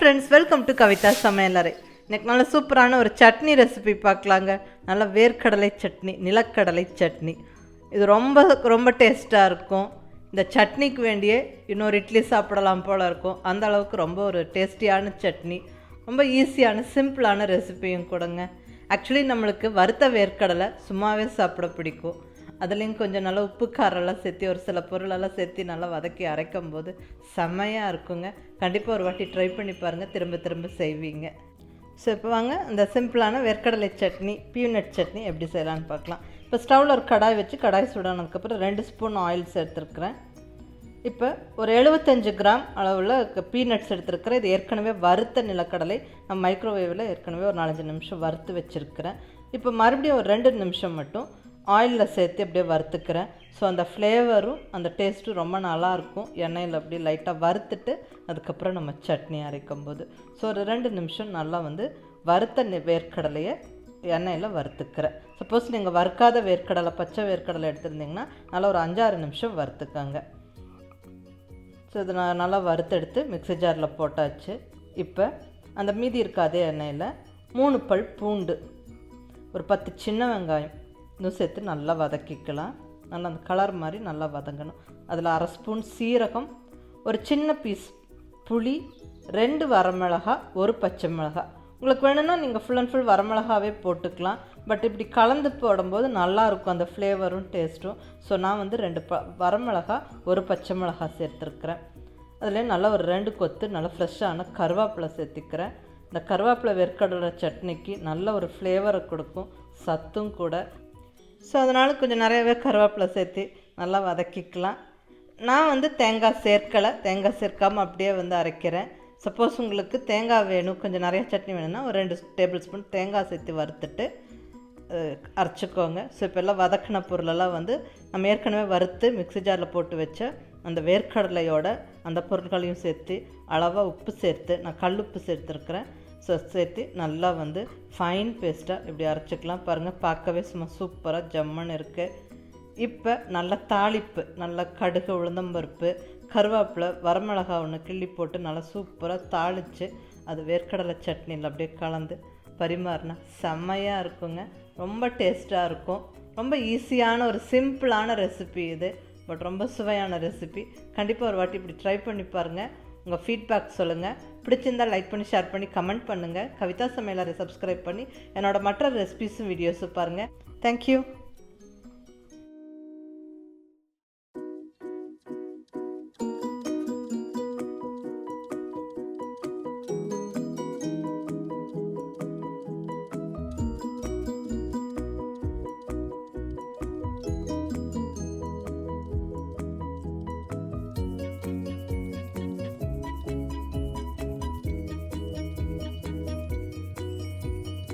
Friends welcome to Kavitha சமையலறை இன்னைக்கு நல்ல சூப்பரான ஒரு சட்னி ரெசிபி பார்க்கலாங்க. நல்ல வேர்க்கடலை சட்னி நிலக்கடலை சட்னி. இது ரொம்ப ரொம்ப டேஸ்ட்டாக இருக்கும். இந்த சட்னிக்கு வேண்டிய இன்னொரு இட்லி சாப்பிடலாம் போல் இருக்கும். அந்த அளவுக்கு ரொம்ப ஒரு டேஸ்டியான சட்னி. ரொம்ப ஈஸியான சிம்பிளான ரெசிபியும் கொடுங்க. ஆக்சுவலி நம்மளுக்கு வறுத்த வேர்க்கடலை சும்மாவே சாப்பிட பிடிக்கும். அதுலேயும் கொஞ்சம் நல்லா உப்பு காரெல்லாம் சேர்த்து ஒரு சில பொருளெல்லாம் சேர்த்து நல்லா வதக்கி அரைக்கும் போது செம்மையாக இருக்குங்க. கண்டிப்பாக ஒரு வாட்டி ட்ரை பண்ணி பாருங்கள் திரும்ப திரும்ப செய்வீங்க. ஸோ இப்போ வாங்க இந்த சிம்பிளான வேர்க்கடலை சட்னி பீனட் சட்னி எப்படி செய்யலான்னு பார்க்கலாம். இப்போ ஸ்டவ்வில் ஒரு கடாய் வச்சு கடாய் சுடானதுக்கப்புறம் ரெண்டு ஸ்பூன் ஆயில் சேர்த்துருக்குறேன் இப்போ ஒரு எழுபத்தஞ்சு கிராம் அளவில் பீனட்ஸ் எடுத்துருக்கிறேன். இது ஏற்கனவே வறுத்த நிலக்கடலை நான் மைக்ரோவேவில் ஏற்கனவே ஒரு நாலஞ்சு நிமிஷம் வறுத்து வச்சுருக்கிறேன். இப்போ மறுபடியும் ஒரு ரெண்டு நிமிஷம் மட்டும் ஆயிலில் சேர்த்து அப்படியே வறுத்துக்கிறேன். ஸோ அந்த ஃப்ளேவரும் அந்த டேஸ்ட்டும் ரொம்ப நல்லாயிருக்கும். எண்ணெயில் அப்படியே லைட்டாக வறுத்துட்டு அதுக்கப்புறம் நம்ம சட்னி அரைக்கும் போது ஸோ ஒரு ரெண்டு நிமிஷம் நல்லா வந்து வறுத்த வேர்க்கடலையை எண்ணெயில் வறுத்துக்கிறேன். சப்போஸ் நீங்கள் வறுக்காத வேர்க்கடலை பச்சை வேர்க்கடலை எடுத்திருந்தீங்கன்னா நல்லா ஒரு அஞ்சாறு நிமிஷம் வறுத்துக்கோங்க. ஸோ இதை நான் நல்லா வறுத்தெடுத்து மிக்ஸி ஜாரில் போட்டாச்சு. இப்போ அந்த மீதி இருக்காதே எண்ணெயில் மூணு பல் பூண்டு. ஒரு பத்து சின்ன வெங்காயம். இன்னும் சேர்த்து நல்லா வதக்கிக்கலாம். நல்லா அந்த கலர் மாதிரி நல்லா வதங்கணும். அதில் அரை ஸ்பூன் சீரகம் ஒரு சின்ன பீஸ் புளி ரெண்டு வரமிளகா ஒரு பச்சை மிளகா. உங்களுக்கு வேணும்னா நீங்கள் ஃபுல் அண்ட் ஃபுல் வரமிளகாவே போட்டுக்கலாம். பட் இப்படி கலந்து போடும்போது நல்லாயிருக்கும் அந்த ஃப்ளேவரும் டேஸ்ட்டும் ஸோ நான் வந்து ரெண்டு ப வரமிளகா ஒரு பச்சை மிளகா சேர்த்துருக்குறேன். அதில் நல்லா ஒரு ரெண்டு கொத்து நல்லா ஃப்ரெஷ்ஷான கருவேப்பிலை சேர்த்துக்கிறேன். இந்த கருவேப்பிலை வெற்கடலை சட்னிக்கு நல்ல ஒரு ஃப்ளேவரை கொடுக்கும். சத்தும் கூட. ஸோ அதனால் கொஞ்சம் நிறையவே கருவேப்பிலை சேர்த்து நல்லா வதக்கிக்கலாம். நான் வந்து தேங்காய் சேர்க்கலை. தேங்காய் சேர்க்காமல் அப்படியே வந்து அரைக்கிறேன். சப்போஸ் உங்களுக்கு தேங்காய் வேணும் கொஞ்சம் நிறைய சட்னி வேணும்னா ஒரு ரெண்டு டேபிள் ஸ்பூன் தேங்காய் சேர்த்து வறுத்துட்டு அரைச்சிக்கோங்க. ஸோ இப்போ எல்லாம் வதக்கின பொருளெல்லாம் வந்து நம்ம ஏற்கனவே வறுத்து மிக்ஸி ஜாரில் போட்டு வச்ச அந்த வேர்க்கடலையோட அந்த பொருட்களையும் சேர்த்து அளவாக உப்பு சேர்த்து நான் கல் உப்பு சேர்த்துருக்குறேன். சேர்த்து நல்லா வந்து ஃபைன் பேஸ்ட்டாக இப்படி அரைச்சிக்கலாம். பாருங்கள் பார்க்கவே சும்மா சூப்பராக ஜம்மன் இருக்குது இப்போ நல்ல தாளிப்பு நல்ல கடுகு உளுந்தம்பருப்பு கருவேப்பிலை வரமிளகா ஒன்று கிள்ளி போட்டு நல்லா சூப்பராக தாளித்து அது வேர்க்கடலை சட்னியில் அப்படியே கலந்து பரிமாறினா செம்மையாக இருக்குங்க. ரொம்ப டேஸ்ட்டாக இருக்கும். ரொம்ப ஈஸியான ஒரு சிம்பிளான ரெசிபி இது. பட் ரொம்ப சுவையான ரெசிபி கண்டிப்பாக ஒரு வாட்டி இப்படி ட்ரை பண்ணி பாருங்கள் உங்கள் ஃபீட்பேக் சொல்லுங்கள் பிடிச்சிருந்தா லைக் பண்ணி ஷேர் பண்ணி கமெண்ட் பண்ணுங்கள் கவிதா சமையலரை சப்ஸ்கிரைப் பண்ணி என்னோடய மற்ற ரெசிபிஸும் வீடியோஸும் பாருங்கள் தேங்க்யூ